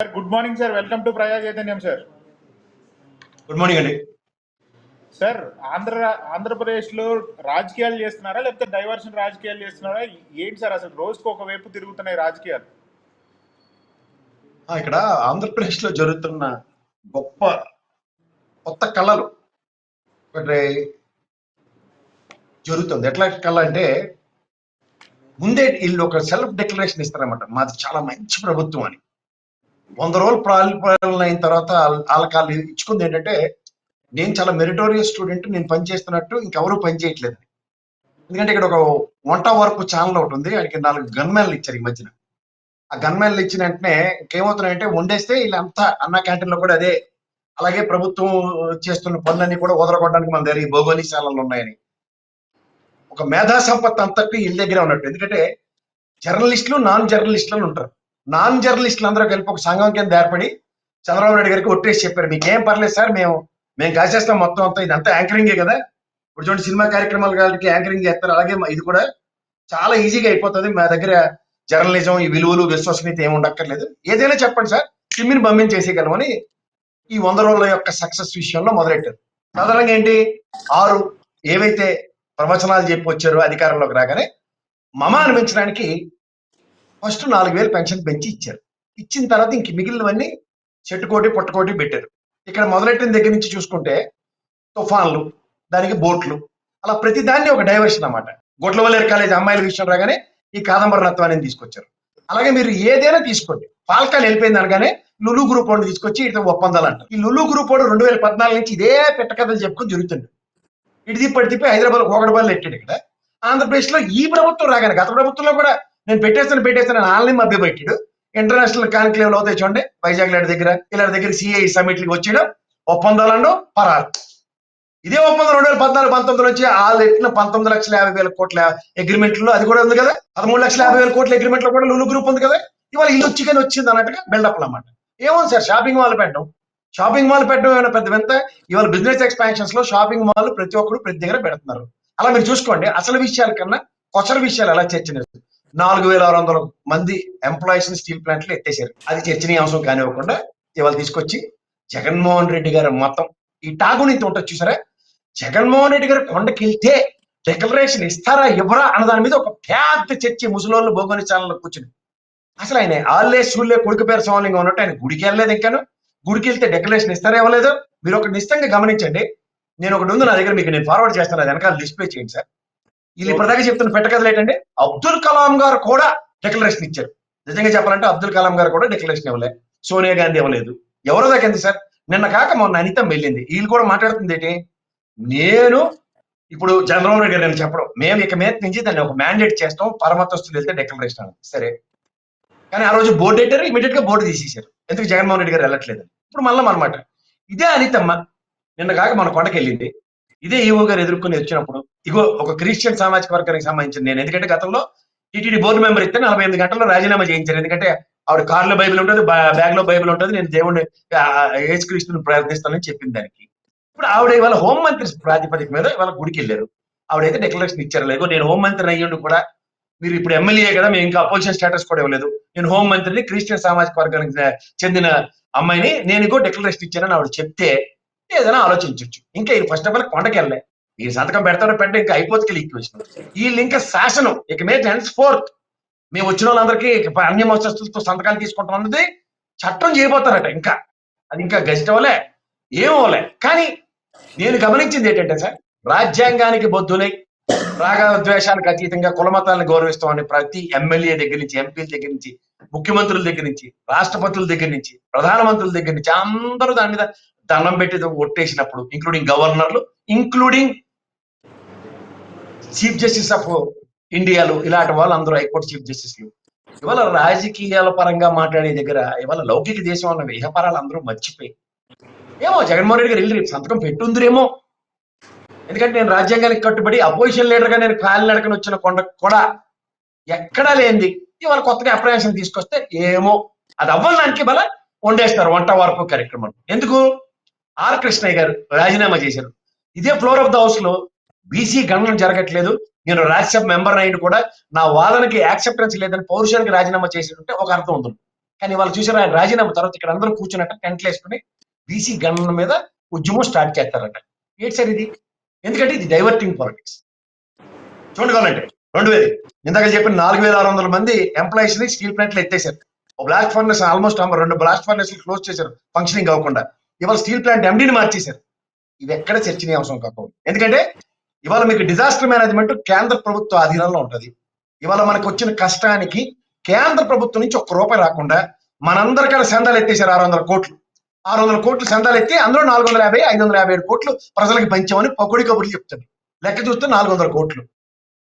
Sir good morning sir. Welcome to Praja Chaitanyam sir. Good morning అండి. Sir Andhra ఆంధ్రప్రదేశ్లో రాజకీయాలు చేస్తున్నారా? లేకపోతే డైవర్షన్ రాజకీయాలు చేస్తున్నారా? ఏంటి సార్ అసలు రోజుకు ఒక వైపు తిరుగుతున్నాయి రాజకీయాలు? ఇక్కడ ఆంధ్రప్రదేశ్లో జరుగుతున్న గొప్ప కొత్త కళలు ఒకటి జరుగుతుంది. ఎట్లా కళ అంటే ముందే వీళ్ళు ఒక సెల్ఫ్ డిక్లరేషన్ ఇస్తారన్నమాట. మాది చాలా మంచి ప్రభుత్వం అని. వంద రోజులు ప్రారంభం అయిన తర్వాత వాళ్ళకి వాళ్ళు ఇచ్చుకుంది ఏంటంటే నేను చాలా మెరిటోరియస్ స్టూడెంట్ నేను పని చేస్తున్నట్టు ఇంకెవరూ పని చేయట్లేదు. ఎందుకంటే ఇక్కడ ఒక వంట వరకు ఛానల్ ఒకటి ఉంది ఆయనకి నాలుగు గన్మెన్లు ఇచ్చారు ఈ మధ్యన. ఆ గన్మెన్లు ఇచ్చిన వెంటనే ఇంకేమవుతున్నాయంటే వండేస్తే వీళ్ళంతా అన్న క్యాంటీన్లో కూడా అదే అలాగే ప్రభుత్వం చేస్తున్న పనులన్నీ కూడా వదలగొట్టడానికి మన దగ్గర ఈ భౌగోళిశాలలో ఉన్నాయని. ఒక మేధా సంపత్తి అంతటి వీళ్ళ దగ్గర ఉన్నట్టు. ఎందుకంటే జర్నలిస్టులు నాన్ జర్నలిస్టులు ఉంటారు. నాన్ జర్నలిస్టులు అందరూ కలిపి ఒక సంఘం కింద ఏర్పడి చంద్రబాబు నాయుడు గారికి ఒట్టేసి చెప్పారు. మీకేం పర్లేదు సార్ మేము మేము కాసేస్తాం మొత్తం అంతా. ఇదంతా యాంకరింగే కదా. ఇప్పుడు చూడండి సినిమా కార్యక్రమాలు కాబట్టి యాంకరింగ్ చేస్తారు. అలాగే ఇది కూడా చాలా ఈజీగా అయిపోతుంది. మా దగ్గర జర్నలిజం ఈ విలువలు విశ్వసనీయత ఏమి ఉండక్కర్లేదు. ఏదైనా చెప్పండి సార్ సిమ్మిని పంపించేసేయగలమని ఈ వంద రోజుల యొక్క సక్సెస్ విషయంలో మొదలెట్టారు. సాధారణంగా ఏంటి? ఆరు ఏవైతే ప్రవచనాలు చెప్పి వచ్చారో అధికారంలోకి రాగానే మమ అనిపించడానికి ఫస్ట్ నాలుగు వేలు పెన్షన్ పెంచి ఇచ్చారు. ఇచ్చిన తర్వాత ఇంక మిగిలినవన్నీ చెట్టుకోటి పుట్టకోటి పెట్టారు. ఇక్కడ మొదలెట్టిన దగ్గర నుంచి చూసుకుంటే తుఫాన్లు దానికి బోట్లు అలా ప్రతి దాన్ని ఒక డైవర్షన్ అన్నమాట. గొట్లవల్లేరు కాలేజ్ అమ్మాయిల విషయం రాగానే ఈ కాదంబరి రత్వాన్ని తీసుకొచ్చారు. అలాగే మీరు ఏదైనా తీసుకోండి. పాల్కాలు వెళ్ళిపోయింది అనగానే లులు గ్రూప్ వాడిని తీసుకొచ్చి ఇటు ఒప్పందాలు అంటారు ఈ లులు గ్రూప్ వాడు రెండు వేల పద్నాలుగు నుంచి ఇదే పెట్టకథలు చెప్పుకుని జరుగుతుంది ఇటు తిప్పి తిప్పి హైదరాబాద్ ఒకటి ఎట్టాడు ఇక్కడ. ఆంధ్రప్రదేశ్లో ఈ ప్రభుత్వం రాగానే గత ప్రభుత్వంలో కూడా నేను పెట్టేస్తాను పెట్టేస్తాను ఆన్లైన్ మభ్య పెట్టాడు. ఇంటర్నేషనల్ కాన్క్లేవ్ అవుతాయి చూడండి. వైజాగ్ లాంటి దగ్గర ఇలా దగ్గర సిఐ సమిట్లకి వచ్చాడు. ఒప్పందాలను పరారు. ఇదే ఒప్పందం రెండు వేల పద్నాలుగు పంతొమ్మిది నుంచి వాళ్ళు ఎట్టిన పంతొమ్మిది లక్షల యాభై వేల కోట్ల అగ్రిమెంట్లో అది కూడా ఉంది కదా? పదమూడు లక్షల యాభై వేల కోట్ల అగ్రిమెంట్లో కూడా లులు గ్రూప్ ఉంది కదా? ఇవాళ ఇల్లు చికెన్ వచ్చింది అన్నట్టుగా బిల్డప్ అన్నమాట. ఏమో సార్ షాపింగ్ మాల్ పెట్టడం. షాపింగ్ మాల్ పెట్టడం ఏమైనా పెద్ద వింత? ఇవాళ బిజినెస్ ఎక్స్పాన్షన్స్లో షాపింగ్ మాల్ ప్రతి ఒక్కరు ప్రతి దగ్గర పెడుతున్నారు. అలా మీరు చూసుకోండి. అసలు విషయాల కన్నా కొసర విషయాలు ఎలా చర్చ నాలుగు వేల ఆరు వందల మంది ఎంప్లాయీస్ని స్టీల్ ప్లాంట్లో ఎత్తేసారు అది చర్చనీయాంశం కానివ్వకుండా ఇవాళ తీసుకొచ్చి జగన్మోహన్ రెడ్డి గారు మొత్తం ఈ టాగునీతి ఉంటుంది చూసారా? జగన్మోహన్ రెడ్డి గారు కొండకి వెళ్తే డిక్లరేషన్ ఇస్తారా ఇవ్వరా అన్న దాని మీద ఒక పెద్ద చర్చ ముసలోళ్ళు భోగోని ఛానల్లో కూర్చుని అసలు ఆయన ఆల్లే సూళ్ళే కొడుకు పేరు సోమలింగం ఉన్నట్టు ఆయన గుడికి వెళ్ళలేదు ఇంకాను. గుడికి వెళ్తే డెకరేషన్ ఇస్తారా ఇవ్వలేదు? మీరు ఒక నిశ్చితంగా గమనించండి. నేను ఒకటి ఉంది నా దగ్గర మీకు నేను ఫార్వర్డ్ చేస్తాను అది వెనకాల డిస్ప్లే చేయండి సార్. వీళ్ళు ఇప్పటిదాకా చెప్తున్న పెట్టకథలు ఏంటంటే అబ్దుల్ కలాం గారు కూడా డిక్లరేషన్ ఇచ్చారు. నిజంగా చెప్పాలంటే అబ్దుల్ కలాం గారు కూడా డిక్లరేషన్ ఇవ్వలేదు సోనియా గాంధీ ఇవ్వలేదు. ఎవరో దాకా ఎందుకు సార్? నిన్న కాక మొన్న అనిత వెళ్ళింది వీళ్ళు కూడా మాట్లాడుతుంది ఏంటి? నేను ఇప్పుడు చంద్రబాబు నాయుడు గారు నేను చెప్పడం. మేము ఇక మీద నుంచి దాన్ని ఒక మ్యాండేట్ చేస్తాం. పరమతస్తులు వెళ్తే డిక్లరేషన్ అని. సరే. కానీ ఆ రోజు బోర్డు పెట్టారు. ఇమీడియట్గా బోర్డు తీసేశారు. ఎందుకు జగన్మోహన్ రెడ్డి గారు వెళ్ళట్లేదు ఇప్పుడు మళ్ళీ అనమాట ఇదే అనితమ్మ. నిన్న కాక మన కొండకి వెళ్ళింది ఇదే ఈవో గారు ఎదుర్కొని వచ్చినప్పుడు ఇగో ఒక క్రిస్టియన్ సామాజిక వర్గానికి సంబంధించిన నేను. ఎందుకంటే గతంలో టీటీడీ బోర్డు మెంబర్ ఇస్తే నలభై ఎనిమిది గంటల్లో రాజీనామా చేయించారు. ఎందుకంటే ఆవిడ కార్లో బైబిల్ ఉంటుంది బ్యాగ్లో బైబిల్ ఉంటుంది నేను దేవుడిని ఏజ్ ప్రార్థిస్తానని చెప్పింది దానికి. ఇప్పుడు ఆవిడ ఇవాళ హోంమంత్రి ప్రాతిపదిక మీద ఇవాళ గుడికి వెళ్ళారు ఆవిడైతే డిక్లరేషన్ ఇచ్చారు. లేదు నేను హోంమంత్రి అయ్యుండి కూడా మీరు ఇప్పుడు ఎమ్మెల్యే కదా మేము ఇంకా అపోజిషన్ స్టేటస్ కూడా ఇవ్వలేదు. నేను హోం మంత్రిని క్రిస్టియన్ సామాజిక వర్గానికి చెందిన అమ్మాయిని నేను ఇంకో డిక్లరేషన్ ఇచ్చానని ఆవిడ చెప్తే ఏదైనా ఆలోచించవచ్చు ఇంకా ఈ ఫస్ట్ ఆఫ్ ఆల్ కొండకెళ్ళలే. ఈ సంతకం పెడతారో పెట్ట ఇంకా అయిపోతుంది ఈక్వేషన్ వీళ్ళు ఇంకా శాసనం ఇక మీద హెన్స్ ఫోర్త్ మేము వచ్చిన వాళ్ళందరికీ అన్ని మోసస్తులతో సంతకాలు తీసుకుంటాం అన్నది చట్టం చేయబోతారట ఇంకా. అది ఇంకా గెస్ట్ అవ్వలే ఏం కానీ నేను గమనించింది ఏంటంటే సార్ రాజ్యాంగానికి బొద్దులై రాగ ద్వేషాలకు అతీతంగా కులమతాలను గౌరవిస్తామని ప్రతి ఎమ్మెల్యే దగ్గర నుంచి ఎంపీల దగ్గర నుంచి ముఖ్యమంత్రుల దగ్గర నుంచి రాష్ట్రపతుల దగ్గర నుంచి ప్రధానమంత్రుల దగ్గర నుంచి అందరూ దాని మీద దండం పెట్టి ఒట్టేసినప్పుడు ఇంక్లూడింగ్ గవర్నర్లు ఇంక్లూడింగ్ చీఫ్ జస్టిస్ ఆఫ్ ఇండియాలో ఇలాంటి వాళ్ళు అందరూ హైకోర్టు చీఫ్ జస్టిస్లు ఇవాళ రాజకీయాల పరంగా మాట్లాడే దగ్గర ఇవాళ లౌకిక దేశం అన్న విహపరాలు అందరూ మర్చిపోయి ఏమో జగన్మోహన్ రెడ్డి గారు వెళ్ళి రేపు సంతకం పెట్టుందిరేమో. ఎందుకంటే నేను రాజ్యాంగానికి కట్టుబడి అపోజిషన్ లీడర్గా నేను కాలినడకని వచ్చిన కొండ కూడా ఎక్కడా లేనిది. ఇవాళ కొత్తగా అప్రయాసం తీసుకొస్తే ఏమో అది అవ్వడానికి బల వండేస్తారు వంట వరకు కార్యక్రమం. ఎందుకు? ఆర్ కృష్ణయ్య గారు రాజీనామా చేశారు. ఇదే ఫ్లోర్ ఆఫ్ ద హౌస్లో బీసీ గణన జరగట్లేదు. నేను రాజ్యసభ మెంబర్ అయిన కూడా నా వాదనకి యాక్సెప్టెన్స్ లేదని పౌరుషానికి రాజీనామా చేసినట్టే ఒక అర్థం ఉంది. కానీ వాళ్ళు చూసారు ఆయన రాజీనామా తర్వాత ఇక్కడ అందరూ కూర్చున్నట్ట టెంట్లు వేసుకుని బీసీ గణన మీద ఉద్యమం స్టార్ట్ చేస్తారట. ఏంటి సార్ ఇది? ఎందుకంటే ఇది డైవర్టింగ్ పాలిటిక్స్ చూడండి కావాలంటే రెండు వేలు. ఇందాక చెప్పిన నాలుగు వేల ఆరు వందల మంది ఎంప్లాయీస్ని స్టీల్ ప్లాంట్లు ఎత్తేసారు ఒక బ్లాస్ట్ ఫర్నెస్ ఆల్మోస్ట్ రెండు బ్లాస్ట్ ఫర్నెస్ క్లోజ్ చేశారు. ఫంక్షనింగ్ అవ్వకుండా. ఇవాళ స్టీల్ ప్లాంట్ ఎండీని మార్చేశారు. ఇది ఎక్కడ చర్చనీయాంశం కాకపోతే ఎందుకంటే ఇవాళ మీకు డిజాస్టర్ మేనేజ్మెంట్ కేంద్ర ప్రభుత్వ ఆధీనంలో ఉంటది. ఇవాళ మనకు వచ్చిన కష్టానికి కేంద్ర ప్రభుత్వం నుంచి ఒక్క రూపాయి రాకుండా మనందరికీ సందాలు ఎత్తేసారు ఆరు వందల కోట్లు. ఆరు వందల కోట్లు సందాలు ఎత్తి అందులో నాలుగు వందల యాభై ఐదు వందల యాభై ఏడు కోట్లు ప్రజలకు పంచామని పొగడి కబుర్లు చెప్తాడు లెక్క చూస్తే నాలుగు వందల కోట్లు.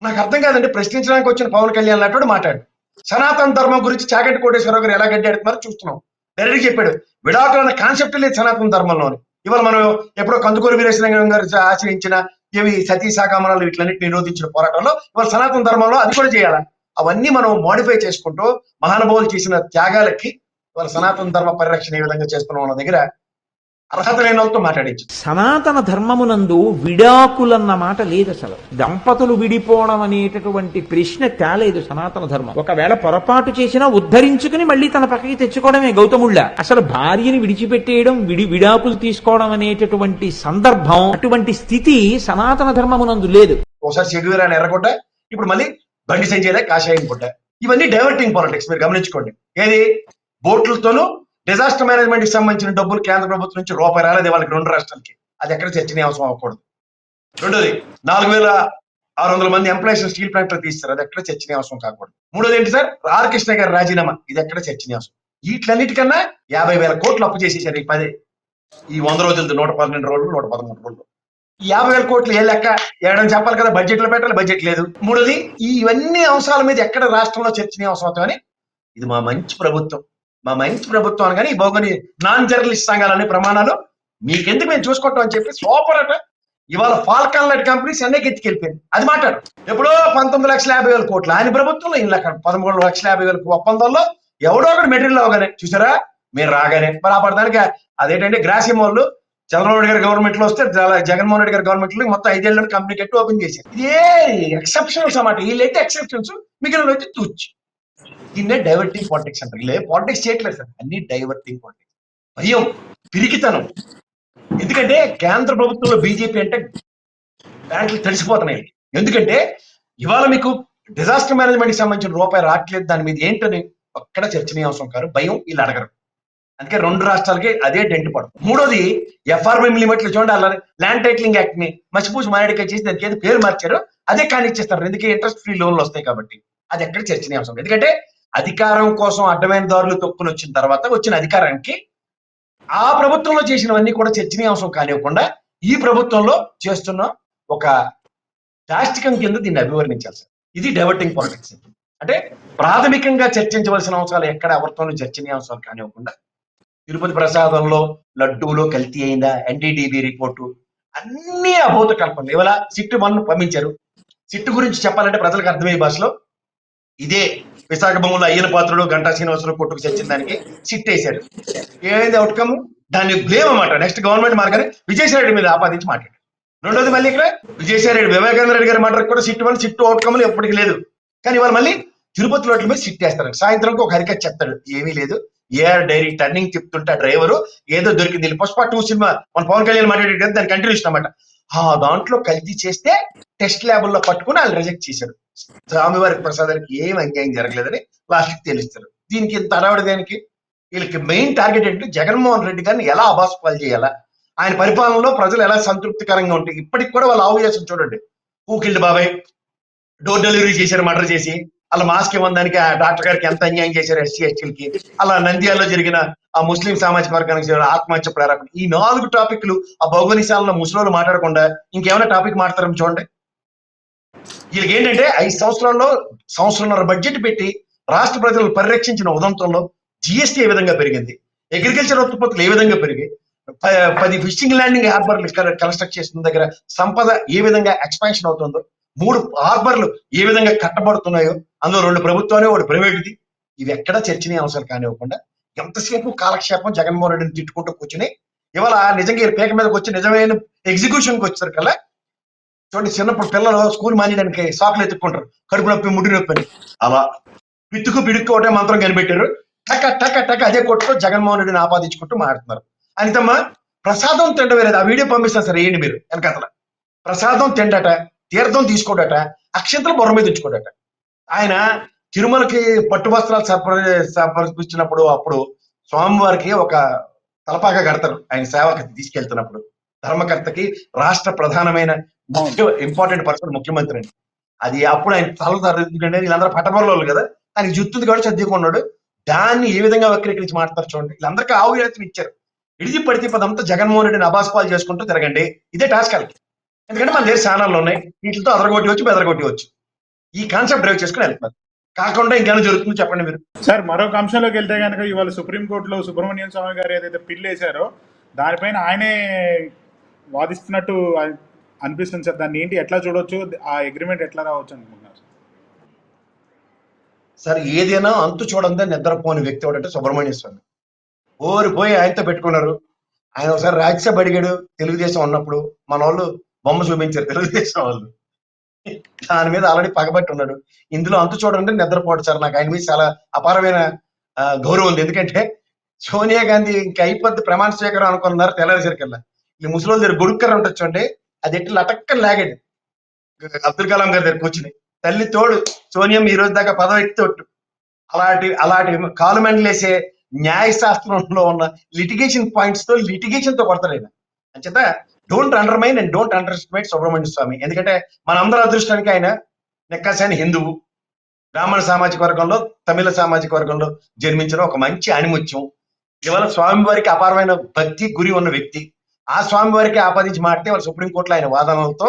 నాకు అర్థం కాదండి ప్రశ్నించడానికి వచ్చిన పవన్ కళ్యాణ్ లాంటి మాట్లాడు. సనాతన ధర్మం గురించి చాగంటి కోటేశ్వరరావు గారు ఎలా గడ్డాడుతున్నారో చూస్తున్నాం. డైరెక్ట్ చెప్పాడు. విడాకులు అనే కాన్సెప్ట్ లేదు సనాతన ధర్మంలోని. ఇవాళ మనం ఎప్పుడో కందుకూరు వీరేశ్వరంగం గారు ఆచరించిన ఏవి సతీ సాగమనాలు వీటిలన్నిటి నిరోధించిన పోరాటంలో ఇవాళ సనాతన ధర్మంలో అది కూడా చేయాలా? అవన్నీ మనం మోడిఫై చేసుకుంటూ మహానుభావులు చేసిన త్యాగాలకి ఇవాళ సనాతన ధర్మ పరిరక్షణ ఏ విధంగా చేస్తున్నాం అన్న దగ్గర అర్హత లేని వాళ్ళతో మాట్లాడించు. సనాతన ధర్మమునందు విడాకులన్న మాట లేదు అసలు దంపతులు విడిపోవడం అనేటటువంటి ప్రశ్న తేలేదు సనాతన ధర్మం. ఒకవేళ పొరపాటు చేసినా ఉద్ధరించుకుని మళ్ళీ తన పక్కకి తెచ్చుకోవడమే గౌతముళ్ళ. అసలు భార్యని విడిచిపెట్టేయడం విడి విడాకులు తీసుకోవడం అనేటటువంటి సందర్భం అటువంటి స్థితి సనాతన ధర్మమునందు లేదు. ఒకసారి చెగువీరాని ఎర్రగొట్ట ఇప్పుడు మళ్ళీ బండి సంజయ్లే కాషాయం కొట్ట. ఇవన్నీ డైవర్టింగ్ పాలిటిక్స్ మీరు గమనించుకోండి. ఏది? బోట్లతోనూ డిజాస్టర్ మేనేజ్మెంట్కి సంబంధించిన డబ్బులు కేంద్ర ప్రభుత్వం నుంచి రూపాయి రాలేదు వాళ్ళకి రెండు రాష్ట్రాలకి. అది ఎక్కడ చర్చనీయాంశం అవ్వకూడదు. రెండోది నాలుగు వేల ఆరు వందల మంది ఎంప్లాయీస్ స్టీల్ ప్లాంట్లో తీస్తారు. అది ఎక్కడ చర్చనీయాంశం కాకూడదు. మూడోది ఏంటి సార్? ఆర్ కృష్ణ గారి రాజీనామా. ఇది ఎక్కడ చర్చనీయాంశం వీటిలన్నిటికన్నా యాభై వేల కోట్లు అప్పు చేసేసారు ఈ పది ఈ వంద రోజులది నూట పన్నెండు రోజులు నూట పదమూడు రోజులు. ఈ యాభై వేల కోట్లు ఏ లెక్క? ఏడని చెప్పాలి కదా బడ్జెట్లో పెట్టాలి బడ్జెట్ లేదు. మూడోది ఇవన్నీ అంశాల మీద ఎక్కడ రాష్ట్రంలో చర్చనీయాంశం అవుతామని ఇది మా మంచి ప్రభుత్వం. మా మంచి ప్రభుత్వం కానీ ఈ బోగని నాన్ జర్నలిస్ట్ సంఘాలనే ప్రమాణాలు మీకెందుకు మేము చూసుకుంటాం అని చెప్పి సూపర్ అట. ఇవాళ ఫాల్కాన్ లైట్ కంపెనీ చెన్నైకి ఎత్తుకెళ్ళిపోయింది. అది మాట్లాడు. ఎప్పుడో పంతొమ్మిది లక్షల యాభై వేల కోట్లు. ఆయన ప్రభుత్వంలో ఇన్ని లక్ష పదమూడు లక్షల యాభై వేల ఒప్పందంలో ఎవడో ఒకటి మెటీరియల్ అవగానే చూసారా? మీరు రాగానే. మరి ఆ అదేంటంటే గ్రాసిమ్ వాళ్ళు చంద్రబాబు నాయుడు గారి గవర్నమెంట్లో వస్తే జగన్మోహన్ రెడ్డి గారి గవర్నమెంట్లో మొత్తం ఐదేళ్ళ కంపెనీ కట్టి ఓపెన్ చేశారు. ఇదే ఎక్సెప్షన్స్ అన్నమాట. వీళ్ళైతే ఎక్సెప్షన్స్ మిగిలిన వచ్చి తూచి దీన్నే డైవర్టింగ్ పాలిటిక్స్ అంటారు లే పాలిటిక్స్ చేయట్లేదు సార్ అన్ని డైవర్టింగ్ పాలిటిక్స్ భయం పిరికితనం. ఎందుకంటే కేంద్ర ప్రభుత్వంలో బీజేపీ అంటే బ్యాంకులు తడిసిపోతున్నాయి. ఎందుకంటే ఇవాళ మీకు డిజాస్టర్ మేనేజ్మెంట్కి సంబంధించిన రూపాయి రావట్లేదు. దాని మీద ఏంటని ఒక్కడ చర్చనీయాంశం కాదు భయం వీళ్ళు అడగరు. అందుకే రెండు రాష్ట్రాలకి అదే డెంట్ పడుతుంది. మూడోది ఎఫ్ఆర్ఎం లిమిట్లు చూడండి. అలా ల్యాండ్ టైటిలింగ్ యాక్ట్ని మసిపూసి మారేడికాయ చేసి దానికి ఏదో పేరు మార్చారు. అదే కానిచ్చేస్తారు. ఎందుకంటే ఇంట్రెస్ట్ ఫ్రీ లోన్లు వస్తాయి కాబట్టి. అది ఎక్కడ చర్చనీయాంశం ఎందుకంటే అధికారం కోసం అడ్డమైన దారులు తొక్కుని వచ్చిన తర్వాత వచ్చిన అధికారానికి ఆ ప్రభుత్వంలో చేసినవన్నీ కూడా చర్చనీయాంశం కానివ్వకుండా ఈ ప్రభుత్వంలో చేస్తున్న ఒక దాష్టికం కింద దీన్ని అభివర్ణించాల్సి ఇది డైవర్టింగ్ పాలిటిక్స్ అంటే ప్రాథమికంగా చర్చించవలసిన అంశాలు ఎక్కడ ఎవరితోనూ చర్చనీయాంశాలు కానివ్వకుండా తిరుపతి ప్రసాదంలో లడ్డూలో కల్తీ అయిందా ఎన్డీడీబీ రిపోర్టు అన్ని అభూత కల్పనలు. ఇవాళ సిట్టు వన్ పంపించారు. సిట్టు గురించి చెప్పాలంటే ప్రజలకు అర్థమయ్యే భాషలో ఇదే విశాఖ భూములు అయ్యన పాత్రుడు గంటా శ్రీనివాసరావు కొట్టుకు చచ్చిన దానికి సిట్ వేశారు ఏమైంది అవుట్కమ్ దాన్ని బ్లేమ్ అన్నమాట. నెక్స్ట్ గవర్నమెంట్ మార్గాన్ని విజయసాయి రెడ్డి మీద ఆపాదించి మాట్లాడారు రెండోది మళ్ళీ ఇక్కడ విజయసాయి రెడ్డి వివేకానంద రెడ్డి గారి మాట కూడా సిట్ వన్ సిట్ అవుట్కమ్లు ఎప్పటికీ లేదు. కానీ ఇవాళ మళ్ళీ తిరుపతి రోడ్ల మీద సిట్ వేస్తారు సాయంత్రంకి ఒక హరికత్ చెప్తాడు. ఏమీ లేదు. ఏఆర్ డైరీ టర్నింగ్ చెప్తుంటే డ్రైవరు ఏదో దొరికింది. పుష్ప టూ సినిమా మన పవన్ కళ్యాణ్ మాట్లాడేటప్పుడు దాని కంటిన్యూషన్ అన్నమాట ఆ దాంట్లో కల్తీ చేస్తే టెస్ట్ ల్యాబుల్లో పట్టుకుని వాళ్ళు రిజెక్ట్ చేశారు. స్వామివారి ప్రసాదానికి ఏం అన్యాయం జరగలేదని లాస్ట్కి తెలుస్తారు. దీనికి ఇంత అడవడి దేనికి? వీళ్ళకి మెయిన్ టార్గెట్ ఏంటంటే జగన్మోహన్ రెడ్డి గారిని ఎలా అబాస్పాలు చేయాలా? ఆయన పరిపాలనలో ప్రజలు ఎలా సంతృప్తికరంగా ఉంటాయి? ఇప్పటికి కూడా వాళ్ళు ఆవు చేసి చూడండి. ఊకిల్డ్ బాబాయ్ డోర్ డెలివరీ చేశారు మర్డర్ చేసి. అలా మాస్క్ ఇవ్వడానికి ఆ డాక్టర్ గారికి ఎంత అన్యాయం చేశారు ఎస్సీ ఎస్టీలకి? అలా నంద్యాలలో జరిగిన ఆ ముస్లిం సామాజిక వర్గానికి జరిగిన ఆత్మహత్య ప్రారంభం ఈ నాలుగు టాపిక్లు ఆ భౌగోళిశాలలో ముస్లింలు మాట్లాడకుండా ఇంకేమైనా టాపిక్ మాట్లాడతారని చూడండి. వీళ్ళకి ఏంటంటే ఐదు సంవత్సరాల్లో సంవత్సరంన్నర బడ్జెట్ పెట్టి రాష్ట్ర ప్రజలు పరిరక్షించిన ఉదంతంలో జిఎస్టీ ఏ విధంగా పెరిగింది? అగ్రికల్చర్ ఉత్పత్తులు ఏ విధంగా పెరిగాయి? పది ఫిషింగ్ ల్యాండింగ్ హార్బర్ కన్స్ట్రక్ట్ చేసిన దగ్గర సంపద ఏ విధంగా ఎక్స్పాన్షన్ అవుతుందో మూడు హార్బర్లు ఏ విధంగా కట్టబడుతున్నాయో అందులో రెండు ప్రభుత్వాలు ఒకటి ప్రైవేటుది ఇవి ఎక్కడ చర్చనీయాంశాలు కానివ్వకుండా ఎంతసేపు కాలక్షేపం జగన్మోహన్ రెడ్డిని తిట్టుకుంటూ కూర్చుని ఇవాళ నిజంగా ఈ పేక మీదకి వచ్చి నిజమైన ఎగ్జిక్యూషన్కి వచ్చారు కదా? చూడండి చిన్నప్పుడు పిల్లలు స్కూల్ మానేయడానికి సాకులు ఎత్తుక్కుంటారు. కడుపు నొప్పి ముడి నొప్పి అని. అలా పిత్తుకు పిడుక్కు ఒకటే మంత్రం కనిపెట్టారు. టక టక టక అదే కొట్టుకో జగన్మోహన్ రెడ్డిని ఆపాదించుకుంటూ మాట్లాడుతున్నారు. అనితమ్మ ప్రసాదం తిండమే లేదు. ఆ వీడియో పంపిస్తాను సరే వేయండి మీరు వెనకతల. ప్రసాదం తిండట తీర్థం తీసుకోడట అక్షంతలు బొర్ర మీద తెచ్చుకోడట ఆయన తిరుమలకి పట్టు వస్త్రాలు సరఫరా సమర్పించినప్పుడు అప్పుడు స్వామివారికి ఒక తలపాక కడతారు. ఆయన సేవకి తీసుకెళ్తున్నప్పుడు ధర్మకర్తకి రాష్ట్ర ప్రధానమైన ముఖ్య ఇంపార్టెంట్ పర్సన్ ముఖ్యమంత్రి అండి. అది అప్పుడు ఆయన తల ఎందుకంటే వీళ్ళందరూ పట్టబొరలు కదా ఆయన జుత్తుంది కాబట్టి చదువుకున్నాడు దాన్ని ఏ విధంగా వక్రీకరించి మాట్లాడతారు చూడండి. వీళ్ళందరికీ ఆవు ఇచ్చారు. ఇడిది పడితే పదంతా జగన్మోహన్ రెడ్డిని అబాస్పాలు చేసుకుంటూ తిరగండి. ఇదే టాస్క్ వాళ్ళకి. ఎందుకంటే మన దగ్గర ఛానళ్ళు ఉన్నాయి. వీటితో అదరగొట్టి వచ్చి బెదరగొట్టి వచ్చు. ఈ కాన్సెప్ట్ డ్రైవ్ చేసుకుని వెళ్తున్నారు కాకుండా ఇంకేమైనా జరుగుతుందో చెప్పండి మీరు. సార్ మరొక అంశంలోకి వెళ్తే కనుక ఇవాళ సుప్రీంకోర్టులో సుబ్రహ్మణ్యం స్వామి గారు ఏదైతే పిల్ వేశారో దానిపైన ఆయనే వాదిస్తున్నట్టు అన్- అనిపిస్తుంది సార్. దాన్ని ఏంటి ఎట్లా చూడొచ్చు? ఆ అగ్రిమెంట్ ఎట్లా రావచ్చు అనుకుంటున్నారు? సార్ ఏదైనా అంతు చూడందే నిద్రపోని వ్యక్తి ఎవడంటే సుబ్రహ్మణ్య స్వామి. ఓరిపోయి ఆయనతో పెట్టుకున్నారు. ఆయన ఒకసారి రాజ్యసభ అడిగాడు తెలుగుదేశం ఉన్నప్పుడు. మన వాళ్ళు బొమ్మ చూపించారు తెలుగుదేశం వాళ్ళు. దాని మీద ఆల్రెడీ పగబట్టి ఉన్నాడు. ఇందులో అంతు చూడండి నిద్రపోవడం సార్. నాకు ఆయన మీద చాలా అపారమైన గౌరవం ఉంది. ఎందుకంటే సోనియా గాంధీ ఇంకా అయిపోద్ది ప్రమాణ స్వీకారం అనుకున్నారు తెల్లారేసరికల్లా ఈ ముసలి దగ్గర గొడుక్కర ఉంటుంది చూడండి. అది ఎట్టి లటక్కని లాగాడు అబ్దుల్ కలాం గారి దగ్గర కూర్చుని తల్లి తోడు సోనియం ఈ రోజు దాకా పదవి తోట్టు తోడు అలాంటి అలాంటి కాలుమెండలేసే న్యాయశాస్త్రంలో ఉన్న లిటిగేషన్ పాయింట్స్తో లిటిగేషన్తో కొడతారు ఆయన. అంచేత don't undermine and don't underestimate Subramanya Swamy ఎందుకంటే మన అందరి అదృష్టానికి ఆయన నెక్కాసైన హిందువు. బ్రాహ్మణ సామాజిక వర్గంలో తమిళ సామాజిక వర్గంలో జన్మించిన ఒక మంచి ఆణిముత్యం ఇవాళ స్వామివారికి అపారమైన భక్తి గురి ఉన్న వ్యక్తి. ఆ స్వామివారికి ఆపాదించి మాడితే వాళ్ళ సుప్రీంకోర్టులో ఆయన వాదనలతో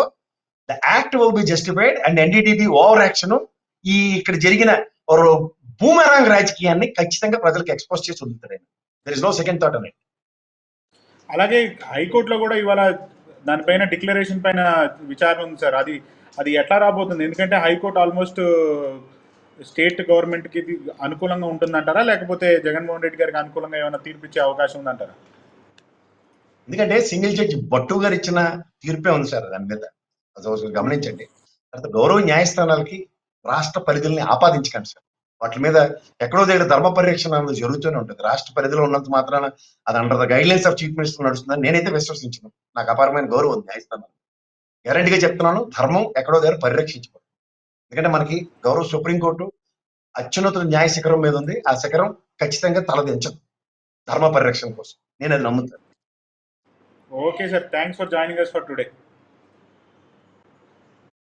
the act will be justified and NDTV over action ఈ ఇక్కడ జరిగిన భూమరాంగ్ రాజకీయాన్ని ఖచ్చితంగా ప్రజలకు ఎక్స్పోజ్ చేసి వదులుతాడు there is no second thought అనేది అలాగే హైకోర్టులో కూడా ఇవాళ దానిపైన డిక్లరేషన్ పైన విచారణ ఉంది సార్. అది అది ఎట్లా రాబోతుంది? ఎందుకంటే హైకోర్టు ఆల్మోస్ట్ uh, స్టేట్ గవర్నమెంట్కి అనుకూలంగా ఉంటుందంటారా? లేకపోతే జగన్మోహన్ రెడ్డి గారికి అనుకూలంగా ఏమైనా తీర్పిచ్చే అవకాశం ఉందంటారా? ఎందుకంటే సింగిల్ జడ్జి భట్టు గారు ఇచ్చిన తీర్పే ఉంది సార్ దాని మీద. అది గమనించండి. తర్వాత గౌరవ న్యాయస్థానాలకి రాష్ట్ర పరిధుల్ని ఆపాదించకండి సార్. వాటి మీద ఎక్కడో దగ్గర ధర్మ పరిరక్షణ అనేది జరుగుతూనే ఉంటుంది. రాష్ట్ర పరిధిలో ఉన్నంత మాత్రాన అది under the guidelines of chief minister నడుస్తుందని నేనైతే విశ్వసించను. నాకు అపారమైన గౌరవం ఉంది న్యాయస్థానాలు గ్యారంటీగా చెప్తున్నాను ధర్మం ఎక్కడో దగ్గర పరిరక్షించుకోవాలి ఎందుకంటే మనకి గౌరవ సుప్రీంకోర్టు అత్యున్నత న్యాయ శిఖరం మీద ఉంది. ఆ శిఖరం ఖచ్చితంగా తలదించదు. ధర్మ పరిరక్షణ కోసం. నేను అది నమ్ముతాను. Okay sir thanks for joining us for today